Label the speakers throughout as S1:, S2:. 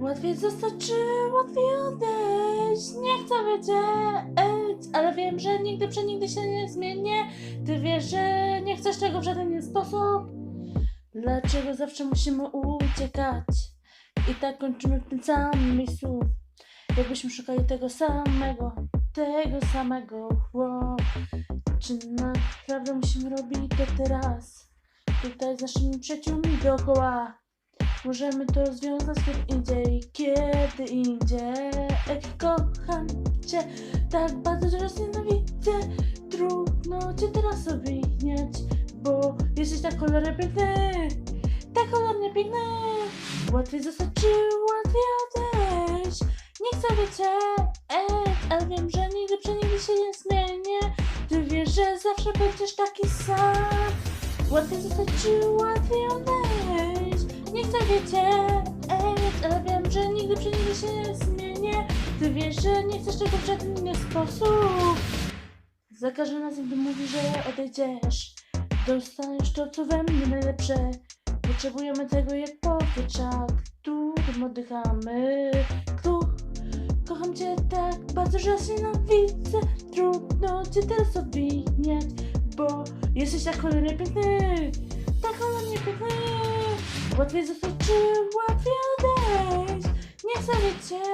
S1: Łatwiej zostać czy łatwiej odejść? Nie chcę wiedzieć, ale wiem, że nigdy przenigdy się nie zmienię. Ty wiesz, że nie chcesz tego w żaden sposób. Dlaczego zawsze musimy uciekać? I tak kończymy tym samym miejscu. Jakbyśmy szukali tego samego, tego samego. Wow. Czy naprawdę musimy robić to teraz? Tutaj z naszymi przyjaciółmi dookoła. Możemy to rozwiązać kiedy indziej, kiedy indziej. Kocham cię tak bardzo, że raz nienawidzę. Trudno cię teraz obwiniać, bo jesteś tak kolorem piękny, tak kolornie piękny. Łatwiej zostać czy łatwiej odejść? Nie chcę być ej, ale wiem, że nigdy przenigdy się nie zmienię. Ty wiesz, że zawsze będziesz taki sam. Łatwiej zostać czy łatwiej odejść? Chcę wiecie, ej, ale wiem, że nigdy przenigdy się nie zmienię. Ty wiesz, że nie chcesz tego w żaden sposób. Za każdym razem, gdy mówisz, że odejdziesz, dostaniesz to, co we mnie najlepsze. Potrzebujemy tego jak powietrza, którym oddychamy. Ko- kocham cię tak bardzo, że aż nienawidzę. Trudno cię teraz obwiniać, bo jesteś tak cholernie piękny. Tak cholernie piękny. Łatwiej zostać czy łatwiej odejść? Nie chcę wiecie,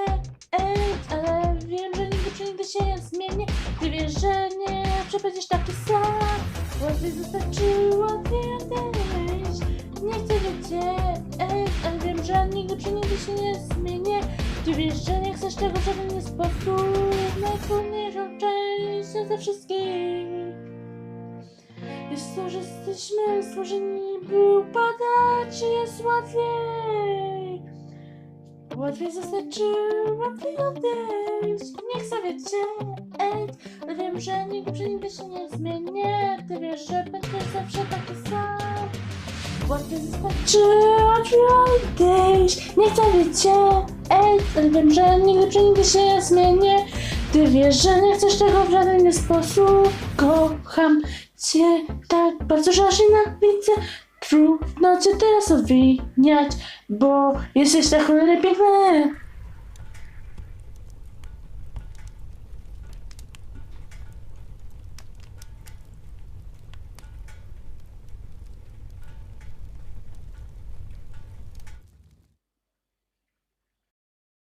S1: ej, ale wiem, że nigdy przenigdy się nie zmienię. Ty wiesz, że nie zawsze taki sam. Łatwiej zostać czy łatwiej odejść? Nie chcę wiecie, ej, ale wiem, że nigdy przenigdy się nie zmienię. Ty wiesz, że nie chcesz tego w żaden sposób. Najtrudniejszą część ze wszystkich jest to, że jesteśmy stworzeni, by upadać, czy jest łatwiej. Łatwiej zostać, czy łatwiej odejść? Nie chcę ej, ale wiem, że nigdy przenigdy się nie zmienię. Ty wiesz, że będziesz zawsze taki sam. Łatwiej zostać, czy łatwiej odejść? Nie chcę ej, ale wiem, że nigdy przenigdy się nie zmienię. Ty wiesz, że nie chcesz tego w żaden sposób. Kocham cię tak bardzo, że aż nienawidzę. Trudno cię teraz obwiniać, bo jesteś tak cholernie piękny.